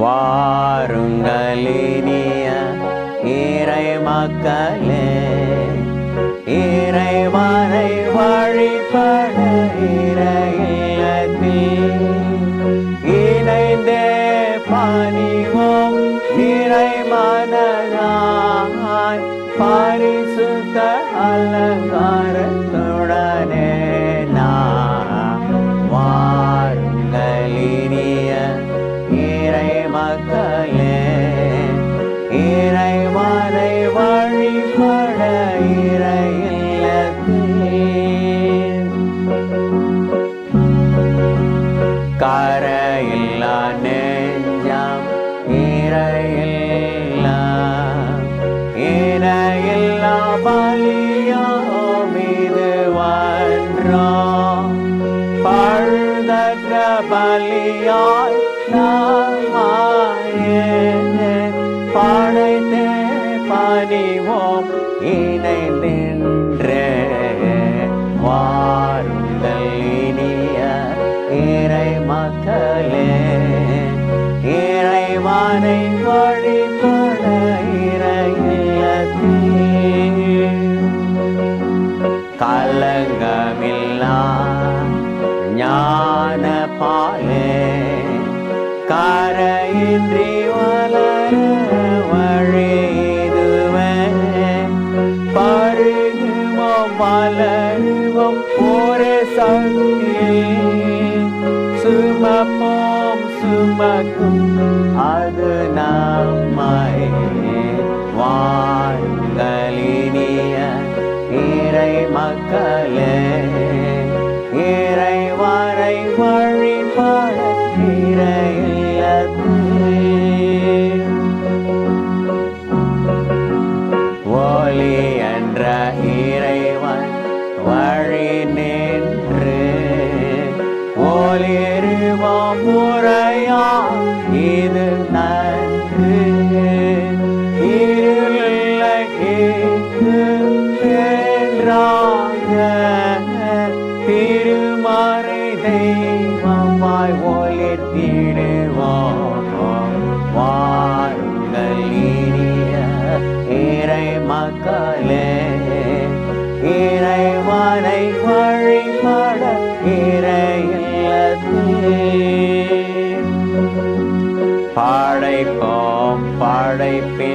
வாருங்களினிய இறை மக்களே இறைவனை வழிபட இறையில் இணைந்தே பணிவோம் இறை மனதாய் பரிசுத்த அலங்காரத்துடனே மக்களே இறைவனை வழிபட இறையில்லத்தில் கரையில்லா நெஞ்சம் இறையில்லா. இணையில்லா பலியோ மீது வன்றோ. பழுதற்ற பலியாய் நான் செய்வோம். இணை நின்ற வாருங்கள் இனிய இறை மக்களே. இறைவானை வழிபட இறையில்லத்தில் கலங்கமில்லா ஞான பாலே கரையின்றி வளருவோம் ஒரு சக்தியில் சுமப்போம் சுமக்கும் அது நம்மை வாருங்களினிய இறை மக்களே இறைவரை வழிபட 주여 이는 날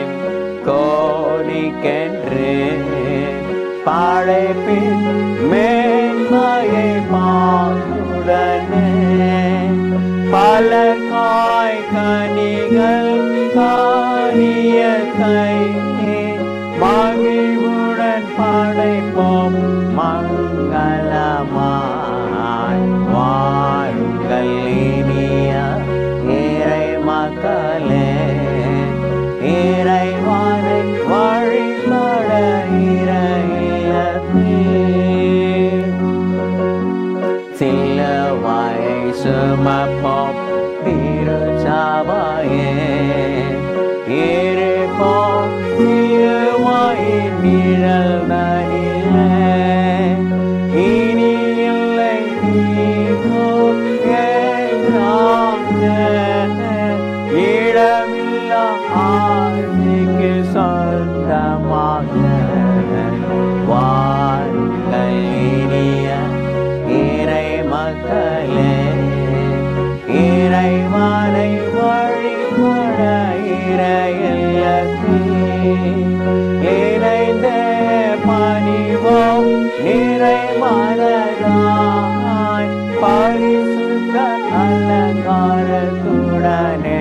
படைப்பின் கோடிக்கென்று. படைப்பின் மேன்மையை பாடுடனே பல காய் கனிகள் காணிய கை மகிழ்வுடன் இறையில்லத்தில் சிலுவை சுமப்போம் திருச்சாவையே நிறை மனதாய் பரிசுத்த அலங்காரத்துடனே.